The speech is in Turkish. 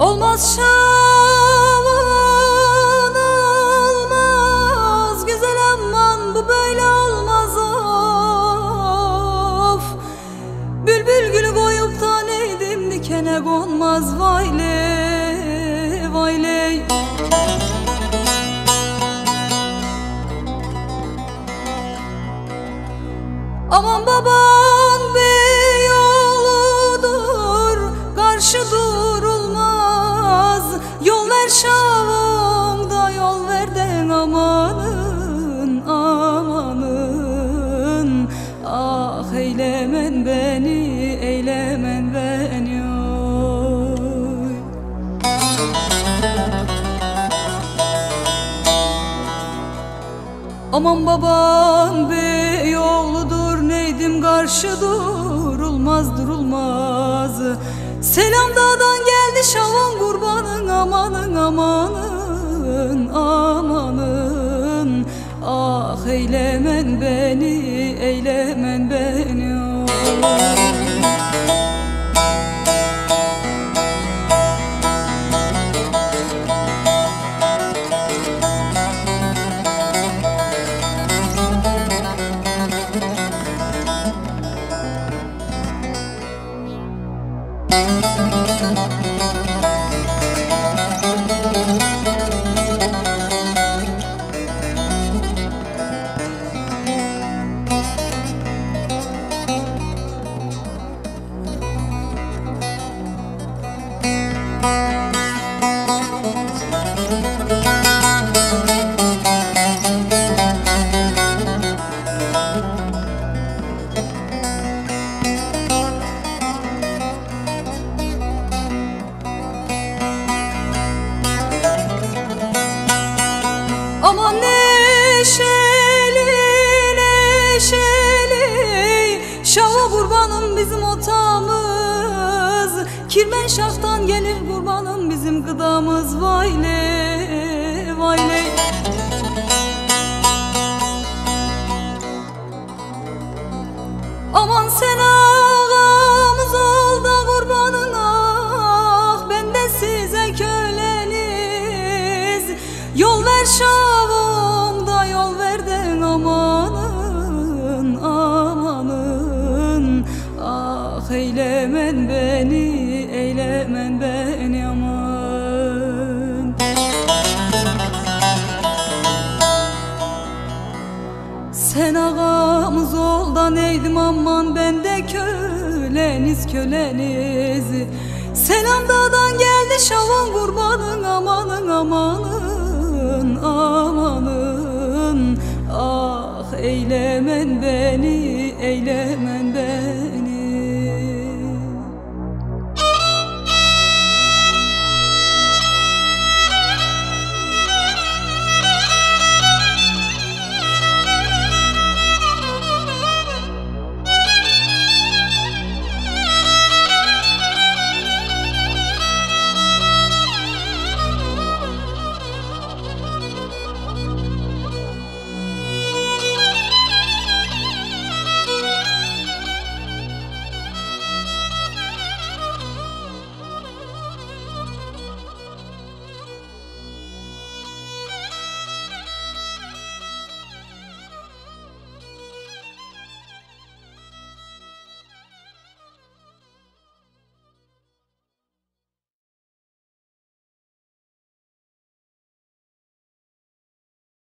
Olmaz şavan olmaz Güzel aman bu böyle olmaz of. Bülbül gülü koyup da neydim dikene konmaz vay le vay ley Aman baban eylemen beni eylemen beni. Aman babam bir yoludur neydim karşı durulmaz durulmaz. Selam dağdan geldi şavan kurbanın amanın amanın amanın. Ah eylemen beni eylemen beni oy. Aman neşeli neşeli. Şava kurbanım bizim otamız Kirmen şaftan gelir kurbanım bizim gıdamız? Vay le vay le Aman sen ağamız ol da kurbanın ah Ben de size köleniz. Yol ver şavımda yol ver den amanın amanın. Ah eylemen beni eylemen beni aman. Sen ağamız ol da neydim aman ben de köleniz köleniz. Selam dağdan geldi şavan kurbanın amanın amanın amanın. Ah eylemen beni eylemen beni